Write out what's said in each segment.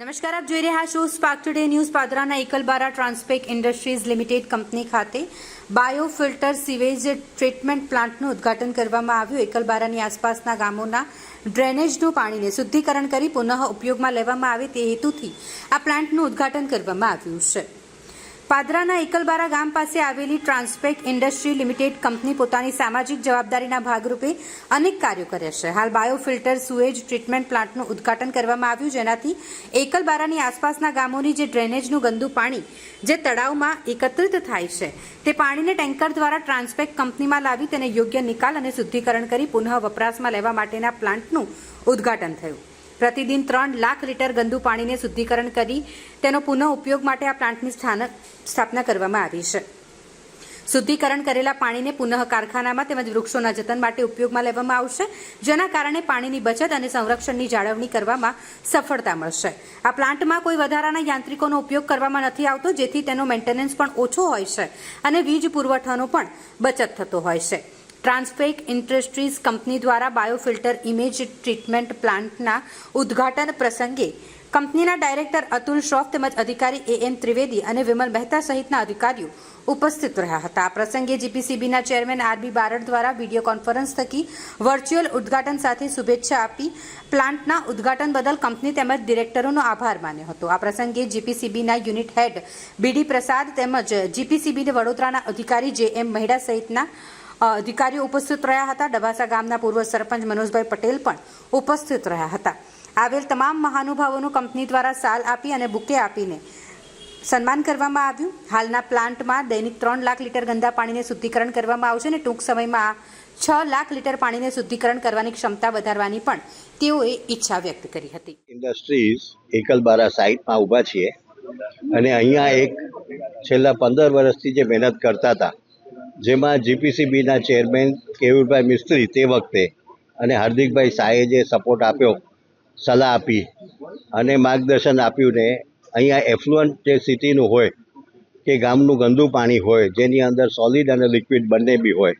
નમસ્કાર, આપ જોઈ રહ્યા છો સ્પાર્ક ટુડે ન્યૂઝ પાદરાના એકલબારા ટ્રાન્સપેક ઇન્ડસ્ટ્રીઝ લિમિટેડ કંપની ખાતે બાયો ફિલ્ટર સીવેજ ટ્રીટમેન્ટ પ્લાન્ટનું ઉદ્ઘાટન કરવામાં આવ્યું. એકલબારાની આસપાસના ગામોના ડ્રેનેજનું પાણીને શુદ્ધિકરણ કરી પુનઃ ઉપયોગમાં લેવામાં આવે તે હેતુથી આ પ્લાન્ટનું ઉદ્ઘાટન કરવામાં આવ્યું છે. પાદરાના એકલબારા ગામ પાસે આવેલી ટ્રાન્સપેક ઇન્ડસ્ટ્રી લિમિટેડ કંપની પોતાની સામાજિક જવાબદારીના ભાગરૂપે અનેક કાર્યો કરે છે. હાલ બાયોફિલ્ટર, સુએજ, ટ્રીટમેન્ટ પ્લાન્ટનું ઉદ્ઘાટન કરવામાં આવ્યું, જેનાથી એકલબારાની આસપાસના ગામોની જે ડ્રેનેજનું ગંદુ પાણી જે તળાવમાં એકત્રિત થાય છે, તે પાણીને ટેન્કર દ્વારા ટ્રાન્સપેક કંપનીમાં લાવી તેને યોગ્ય નિકાલ અને શુદ્ધિકરણ કરી પુનઃ વપરાશમાં લેવા માટેના પ્લાન્ટનું ઉદ્ઘાટન થયું. પ્રતિદિન ત્રણ લાખ લીટર ગંદુ પાણીને શુદ્ધિકરણ કરી તેનો પુનઃ ઉપયોગ માટે આ પ્લાન્ટની સ્થાનક સ્થાપના કરવામાં આવી છે. શુદ્ધિકરણ કરેલા પાણીને પુનઃ કારખાનામાં તેમજ વૃક્ષોના જતન માટે ઉપયોગમાં લેવામાં આવશે, જેના કારણે પાણીની બચત અને સંરક્ષણની જાળવણી કરવામાં સફળતા મળશે. આ પ્લાન્ટમાં કોઈ વધારાના યાંત્રિકોનો ઉપયોગ કરવામાં નથી આવતો, જેથી તેનો મેન્ટેનન્સ પણ ઓછો હોય છે અને વીજ પુરવઠાનો પણ બચત થતો હોય છે. ટ્રાન્સપેક ઇન્ડસ્ટ્રીઝ કંપની દ્વારા બાયોફિલ્ટર ઇમેજ ટ્રીટમેન્ટ પ્લાન્ટના ઉદ્ઘાટન પ્રસંગે કંપનીના ડાયરેક્ટર અતુલ શ્રોફ તેમજ અધિકારી એ એમ ત્રિવેદી અને વિમલ મહેતા સહિતના અધિકારીઓ ઉપસ્થિત રહ્યા હતા. આ પ્રસંગે જીપીસીબીના ચેરમેન આરબી બારડ દ્વારા વીડિયો કોન્ફરન્સ થકી વર્ચ્યુઅલ ઉદ્ઘાટન સાથે શુભેચ્છા આપી પ્લાન્ટના ઉદ્ઘાટન બદલ કંપની તેમજ ડિરેક્ટરોનો આભાર માન્યો હતો. આ પ્રસંગે જીપીસીબીના યુનિટ હેડ બીડી પ્રસાદ તેમજ જીપીસીબી વડોદરાના અધિકારી જે એમ મહેડા સહિતના અધિકારીઓ ઉપસ્થિત રહ્યા હતા. ડબાસા ગામના પૂર્વ સરપંચ મનોજભાઈ પટેલ પણ ઉપસ્થિત રહ્યા હતા. આવેલ તમામ મહાનુભાવોનું કંપની દ્વારા સાલ આપી અને બુકે આપીને સન્માન કરવામાં આવ્યું. હાલના પ્લાન્ટમાં દૈનિક ત્રણ લાખ લીટર ગંદા પાણીને શુદ્ધિકરણ કરવામાં આવશે અને ટૂંક સમયમાં છ લાખ લીટર પાણીને શુદ્ધિકરણ કરવાની ક્ષમતા વધારવાની પણ તેઓએ ઈચ્છા વ્યક્ત કરી હતી. ઇન્ડસ્ટ્રીઝ એકલબારા સાઇટમાં ઊભા છીએ અને અહીંયા એક છેલ્લા પંદર વર્ષથી જે મહેનત કરતા હતા જેમાં જીપીસીબીના ચેરમેન કેવુરભાઈ મિસ્ત્રી તે વખતે અને હાર્દિકભાઈ શાહે જે સપોર્ટ આપ્યો, સલાહ આપી અને માર્ગદર્શન આપ્યું ને અહીંયા એફ્લુઅન્ટ જે સિટીનું હોય કે ગામનું ગંદુ પાણી હોય, જેની અંદર સોલિડ અને લિક્વિડ બંને બી હોય,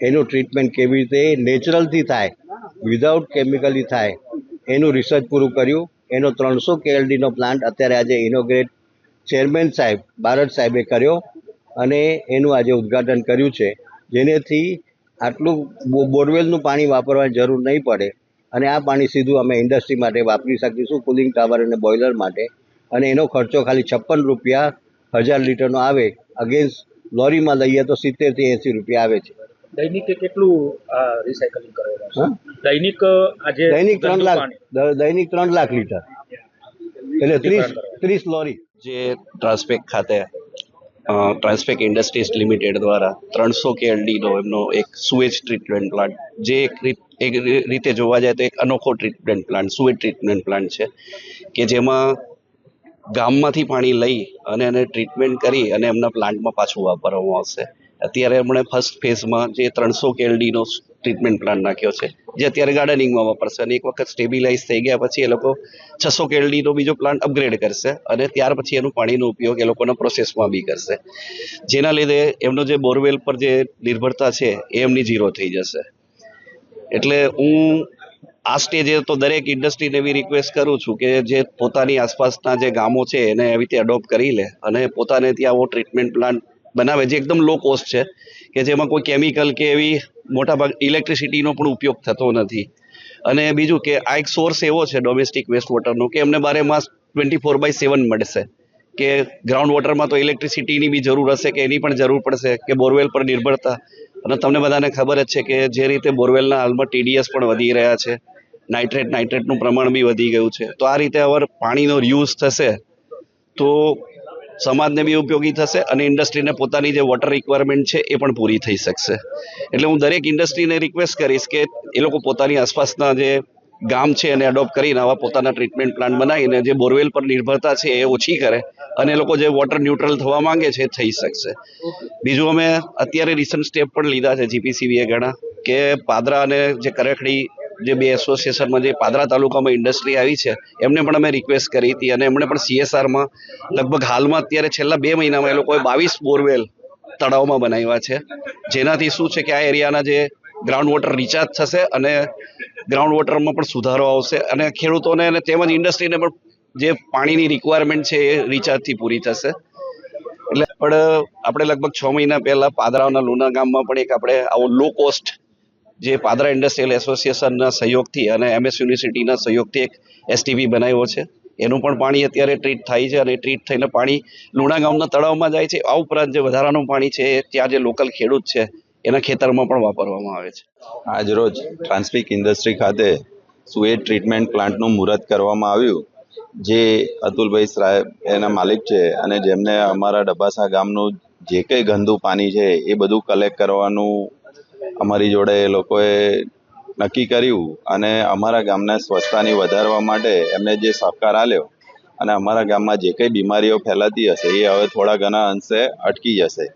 એનું ટ્રીટમેન્ટ કેવી રીતે નેચરલથી થાય વિધાઉટ કેમિકલી થાય, એનું રિસર્ચ પૂરું કર્યું. એનો ત્રણસો કેએલડીનો પ્લાન્ટ અત્યારે આજે ઇનોગ્રેટ ચેરમેન સાહેબ, બારડ સાહેબે કર્યો. અને એનું આજે ઉદ્ઘાટન કર્યું છે. જેનેથી આટલું બોરવેલનું પાણી વાપરવાની જરૂર નહીં પડે અને આ પાણી સીધું અમે ઇન્ડસ્ટ્રી માટે વાપરી શકીશું કુલિંગ ટાવર અને બોઇલર માટે. અને એનો ખર્ચો ખાલી છપ્પન રૂપિયા હજાર લીટરનો આવે અગેન્સ્ટ લોરીમાં લઈએ તો સિત્તેરથી એંસી રૂપિયા આવે છે. દૈનિક કેટલું રિસાયકલિંગ કરેલું દૈનિક આજે દૈનિક ત્રણ લાખ દૈનિક ત્રણ લાખ લીટર. એટલે ત્રીસ ત્રીસ લોરી. જે ટ્રાન્સપેક ખાતે ટ્રાન્સપેક ઇન્ડસ્ટ્રીઝ લિમિટેડ દ્વારા ત્રણસો કેએલડીનો એમનો એક સુએજ ટ્રીટમેન્ટ પ્લાન્ટ જે એક એક રીતે જોવા જાય તો એક અનોખો treatment plant sewage treatment plant છે, કે જેમાં ગામમાંથી પાણી લઈ અને એને ટ્રીટમેન્ટ કરી અને એમના પ્લાન્ટમાં પાછું વાપરવામાં આવશે. અત્યારે એમણે ફર્સ્ટ ફેઝમાં જે ત્રણસો કેલડીનો ટ્રીટમેન્ટ પ્લાન્ટ નાખ્યો છે, જે અત્યારે ગાર્ડનિંગમાં વાપરશે અને એક વખત સ્ટેબિલાઇઝ થઈ ગયા પછી એ લોકો છસો કેલડીનો બીજો પ્લાન્ટ અપગ્રેડ કરશે અને ત્યાર પછી એનું પાણીનો ઉપયોગ એ લોકોના પ્રોસેસમાં બી કરશે. જેના લીધે એમનો જે બોરવેલ પર જે નિર્ભરતા છે એ એમની ઝીરો થઈ જશે. એટલે હું આ સ્ટેજે તો દરેક ઇન્ડસ્ટ્રીને એવી રિક્વેસ્ટ કરું છું કે જે પોતાની આસપાસના જે ગામો છે એને એવી રીતે અડોપ્ટ કરી લે અને પોતાને ત્યાં આવો ટ્રીટમેન્ટ પ્લાન્ટ બનાવે જે એકદમ લો કોસ્ટ છે, કે જેમાં કોઈ કેમિકલ કે એવી મોટાભાગ ઇલેક્ટ્રિસિટીનો પણ ઉપયોગ થતો નથી. અને બીજું કે આ એક સોર્સ એવો છે ડોમેસ્ટિક વેસ્ટ વોટરનો કે એમને બારે માસ ટ્વેન્ટી ફોર બાય સેવન મળશે. કે ગ્રાઉન્ડ વોટરમાં તો ઇલેક્ટ્રિસિટીની બી જરૂર હશે, કે એની પણ જરૂર પડશે, કે બોરવેલ પર નિર્ભરતા. અને તમને બધાને ખબર જ છે કે જે રીતે બોરવેલના હાલમાં ટીડીએસ પણ વધી રહ્યા છે નાઇટ્રેટ નાઇટ્રેટનું પ્રમાણ બી વધી ગયું છે. તો આ રીતે અવર પાણીનો યુઝ થશે, તો સમાજને બી ઉપયોગી થશે અને ઇન્ડસ્ટ્રીને પોતાની જે વોટર રિક્વાયરમેન્ટ છે એ પણ પૂરી થઈ શકશે. એટલે હું દરેક ઇન્ડસ્ટ્રીને રિક્વેસ્ટ કરીશ કે એ લોકો પોતાની આસપાસના જે ગામ છે એને એડોપ્ટ કરીને આવા પોતાના ટ્રીટમેન્ટ પ્લાન્ટ બનાવીને જે બોરવેલ પર નિર્ભરતા છે એ ઓછી કરે અને લોકો જે વોટર ન્યુટ્રલ થવા માંગે છે થઈ શકશે. બીજું અમે અત્યારે રિસન્ટ સ્ટેપ પણ લીધા છે જીપીસીબીએ ઘણા કે પાદરા અને જે કરખડી જે બે એસોસિએશનમાં જે પાદરા તાલુકામાં ઇન્ડસ્ટ્રી આવી છે, એમને પણ અમે રિક્વેસ્ટ કરી હતી અને એમણે પણ સીએસઆરમાં લગભગ હાલમાં અત્યારે છેલ્લા બે મહિનામાં એ લોકોએ બાવીસ બોરવેલ તળાવમાં બનાવ્યા છે. જેનાથી શું છે કે આ એરિયાના જે ગ્રાઉન્ડ વોટર રિચાર્જ થશે અને ગ્રાઉન્ડ વોટરમાં પણ સુધારો આવશે અને ખેડૂતોને અને તેમજ ઇન્ડસ્ટ્રીને પણ જે પાણીની રિક્વાયરમેન્ટ છે એ રિચાર્જથી પૂરી થશે. એટલે પણ આપણે લગભગ છ મહિના પહેલા પાદરાના લુના ગામમાં પણ એક આપણે આવો લો કોસ્ટ જે પાદરા ઇન્ડસ્ટ્રીયલ એસોસિએશનના સહયોગથી અને એમએસ યુનિવર્સિટીના સહયોગથી એક એસટીપી બનાવ્યો છે. એનું પણ પાણી અત્યારે ટ્રીટ થાય છે અને ટ્રીટ થઈને પાણી લુણા ગામના તળાવમાં જાય છે. આ ઉપરાંત જે વધારાનું પાણી છે, ત્યાં જે લોકલ ખેડૂત છે, એના ખેતરમાં પણ વાપરવામાં આવે છે. આજરોજ ટ્રાન્સપિક ઇન્ડસ્ટ્રી ખાતે સુએજ ટ્રીટમેન્ટ પ્લાન્ટનું મુહૂર્ત કરવામાં આવ્યું. જે અતુલભાઈ સાહેબ એના માલિક છે અને જેમને અમારા ડબાસા ગામનું જે કંઈ ગંદુ પાણી છે, એ બધું કલેક્ટ કરવાનું અમારી જોડે એ લોકોએ નક્કી કર્યું અને અમારા ગામને સ્વચ્છતાની વધારવા માટે એમને જે સહકાર આપ્યો અને અમારા ગામમાં જે કંઈ બીમારીઓ ફેલાતી હશે એ હવે થોડા ઘણા અંશે અટકી જશે.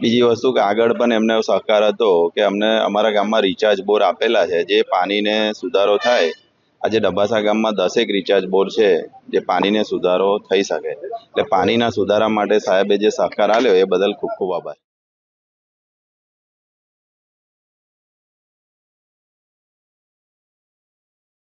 બીજી વસ્તુ કે આગળ પણ એમને સહકાર હતો કે અમને અમારા ગામમાં રિચાર્જ બોર આપેલા છે. જે પાણીને સુધારો થાય, આજે ડબાસા ગામમાં દસેક રિચાર્જ બોર છે જે પાણીને સુધારો થઈ શકે. એટલે પાણીના સુધારા માટે સાહેબે જે સહકાર આપ્યો એ બદલ ખૂબ ખૂબ આભાર.